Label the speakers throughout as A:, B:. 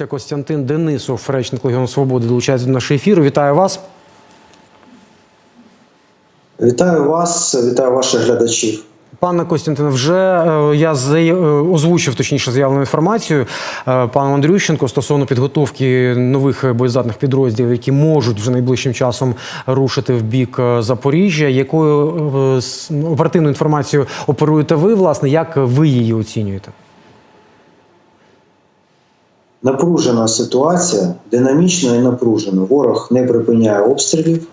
A: Костянтин Денисов, речник Легіону Свободи, долучається до нашого ефіру. Вітаю вас.
B: Вітаю вас, вітаю ваших глядачів.
A: Пане Костянтине, вже е, я е, озвучив точніше заявлену інформацію е, пану Андрющенко стосовно підготовки нових боєздатних підрозділів, які можуть вже найближчим часом рушити в бік Запоріжжя. Якою оперативною інформацією оперуєте ви? Власне, як ви її оцінюєте?
B: Напружена ситуація, динамічно і напружено. Ворог не припиняє обстрілів.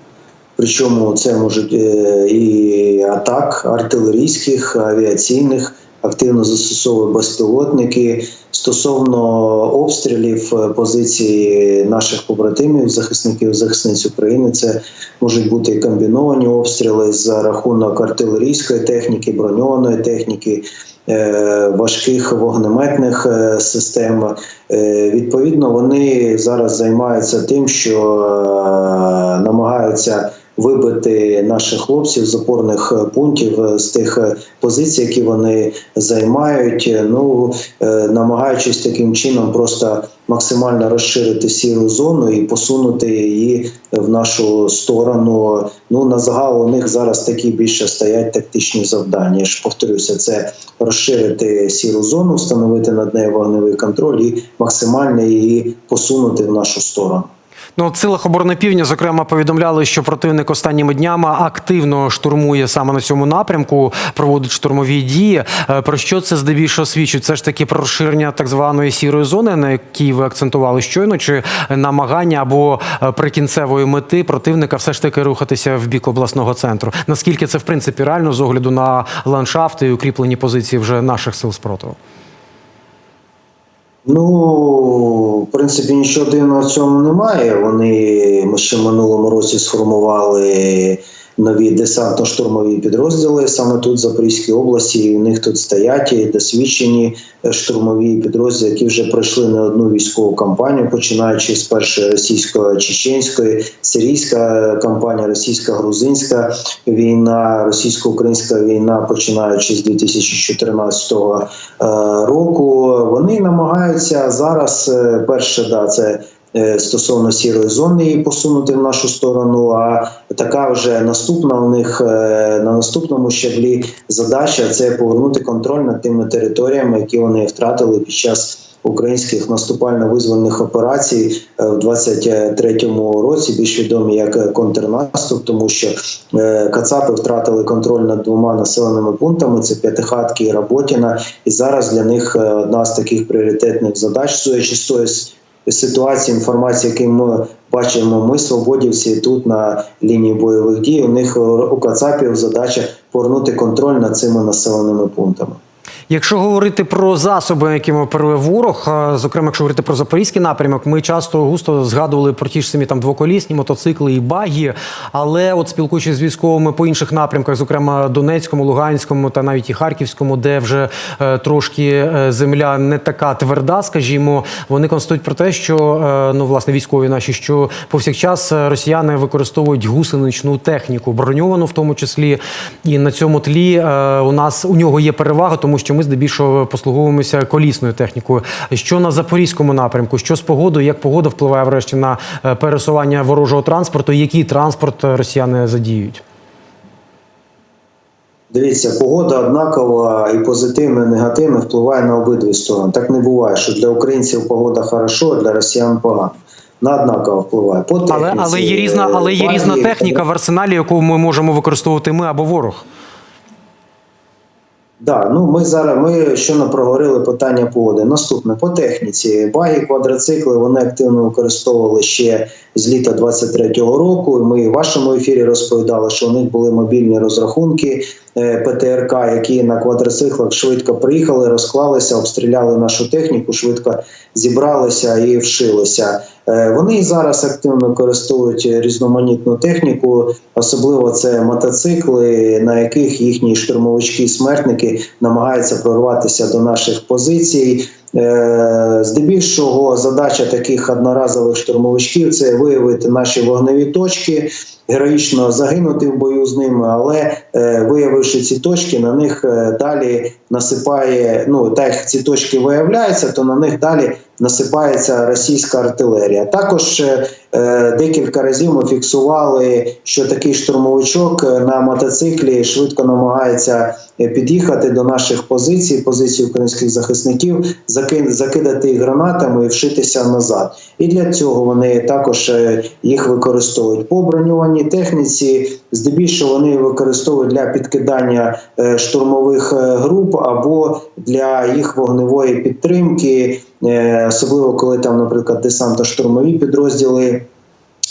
B: Причому це можуть е, і атак артилерійських, авіаційних, активно застосовує безпілотники. Стосовно обстрілів е, позиції наших побратимів, захисників захисниць України, це можуть бути комбіновані обстріли за рахунок артилерійської техніки, броньованої техніки, е, важких вогнеметних е, систем. Відповідно, вони зараз займаються тим, що намагаються вибити наших хлопців з опорних е, пунктів е, з тих е, позицій, які вони займають. Ну намагаючись таким чином просто максимально розширити сіру зону і посунути її в нашу сторону. Ну на загал у них зараз такі більше стоять тактичні завдання. Я ж повторюся, це розширити сіру зону, встановити над нею вогневий контроль і максимально її посунути в нашу сторону.
A: Ну, в силах оборони півдня, зокрема, повідомляли, що противник останніми днями активно штурмує саме на цьому напрямку, проводить штурмові дії. Е, Про що це здебільшого свідчить? Це ж таки про розширення так званої сірої зони, на якій ви акцентували щойно, чи намагання або е, прикінцевої мети противника все ж таки рухатися в бік обласного центру. Наскільки це в принципі реально з огляду на ландшафти і укріплені позиції вже наших сил спротиву?
B: Ну, в принципі, нічого дивного в цьому немає. Вони ми ще в минулому році сформували нові десантно-штурмові підрозділи саме тут, в Запорізькій області. І у них тут стоять і досвідчені е, штурмові підрозділи, які вже пройшли не одну військову кампанію, починаючи з першої російсько-чеченської, сирійська кампанія, російсько-грузинська війна, російсько-українська війна, починаючи з 2014 е, року. Вони намагаються зараз. е, Перше, да, це е, стосовно сірої зони її посунути в нашу сторону. А така вже наступна у них е, на наступному щаблі задача це повернути контроль над тими територіями, які вони втратили під час. Українських наступально-визвольних операцій е, в 23-му році більш відомі як контрнаступ, тому що е, Кацапи втратили контроль над двома населеними пунктами: це П'ятихатки і Работіна. І зараз для них е, одна з таких пріоритетних задач, судячи з ситуації, інформації, які ми бачимо, ми свободівці тут на лінії бойових дій. У них у Кацапів задача повернути контроль над цими населеними пунктами.
A: Якщо говорити про засоби, якими оперує ворог, зокрема, якщо говорити про запорізький напрямок, ми часто густо згадували про ті ж самі там двоколісні мотоцикли і багі. Але от спілкуючись з військовими по інших напрямках, зокрема Донецькому, Луганському та навіть і Харківському, де вже е, трошки е, земля не така тверда, скажімо, вони констатують про те, що е, ну власне військові наші, що повсякчас е, росіяни використовують гусеничну техніку, броньовану в тому числі, і на цьому тлі е, у нас у нього є перевага, тому що здебільшого послуговуємося колісною технікою. Що на запорізькому напрямку, що з погодою, як погода впливає врешті на е, пересування ворожого транспорту, який транспорт е, росіяни задіюють?
B: Дивіться, погода однакова і позитивно, і негативно впливає на обидві сторони. Так не буває, що для українців погода хорошо, а для росіян погано. На однаково впливає. По
A: Але,
B: техніці,
A: але є різна, але є різна техніка в арсеналі, яку ми можемо використовувати ми або ворог.
B: Да, ну ми зараз ми щойно проговорили питання погоди. Наступне по техніці. Баги, квадроцикли вони активно використовували ще з літа 23-го року. Ми в вашому ефірі розповідали, що у них були мобільні розрахунки е, ПТРК, які на квадроциклах швидко приїхали, розклалися, обстріляли нашу техніку, швидко зібралися і вшилися. Е, Вони зараз активно використовують різноманітну техніку, особливо це мотоцикли, на яких їхні штурмовички-смертники намагаються прорватися до наших позицій. Е, Здебільшого задача таких одноразових штурмовичків це виявити наші вогневі точки, героїчно загинути в бою з ними, але е, виявивши ці точки, на них далі насипає. Ну так як ці точки виявляються, то на них далі насипається російська артилерія. Також е, е, декілька разів ми фіксували, що такий штурмовичок е, на мотоциклі швидко намагається е, під'їхати до наших позицій, позицій українських захисників, заки- закидати їх гранатами і вшитися назад. І для цього вони також їх використовують по броньованій техніці. Здебільшого вони використовують для підкидання штурмових груп або для їх вогневої підтримки, е, особливо коли там, наприклад, десантно-штурмові підрозділи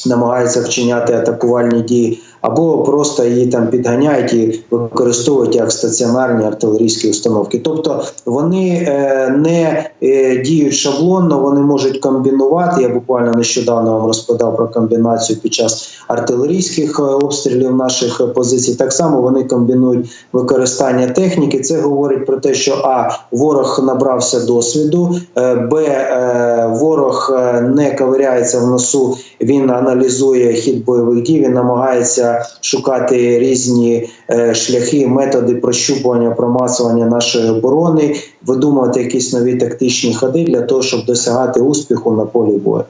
B: намагаються вчиняти атакувальні дії, або просто її там підганяють і використовують як стаціонарні артилерійські установки. Тобто вони е, не е, діють шаблонно, вони можуть комбінувати. Я буквально нещодавно вам розповідав про комбінацію під час артилерійських е, обстрілів наших позицій. Так само вони комбінують використання техніки. Це говорить про те, що а ворог набрався досвіду, б ворог не ковиряється в носу. Він аналізує хід бойових дій, він намагається шукати різні е, шляхи, методи прощупування, промасування нашої оборони, видумувати якісь нові тактичні ходи для того, щоб досягати успіху на полі бою.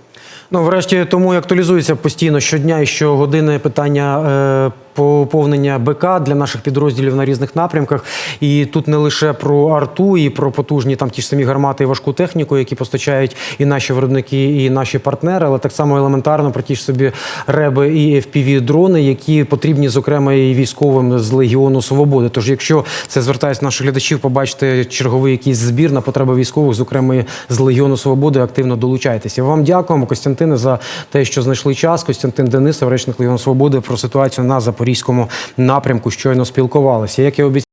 A: Ну, врешті, тому і актуалізується постійно щодня і щогодини питання е, поповнення БК для наших підрозділів на різних напрямках. І тут не лише про арту, і про потужні там ті ж самі гармати і важку техніку, які постачають і наші виробники, і наші партнери, але так само елементарно про ті ж собі реби і fpv дрони, які потрібні, зокрема, і військовим з Легіону Свободи. Тож, якщо це звертаюся наших глядачів, побачите черговий якийсь збір на потреби військових, зокрема і з Легіону Свободи, активно долучайтеся. Вам дякуємо, Костянтине, за те, що знайшли час. Костянтин Денисов, речник Легіону Свободи, про ситуацію на запорізькому напрямку щойно спілкувалися. Як і обіцяв,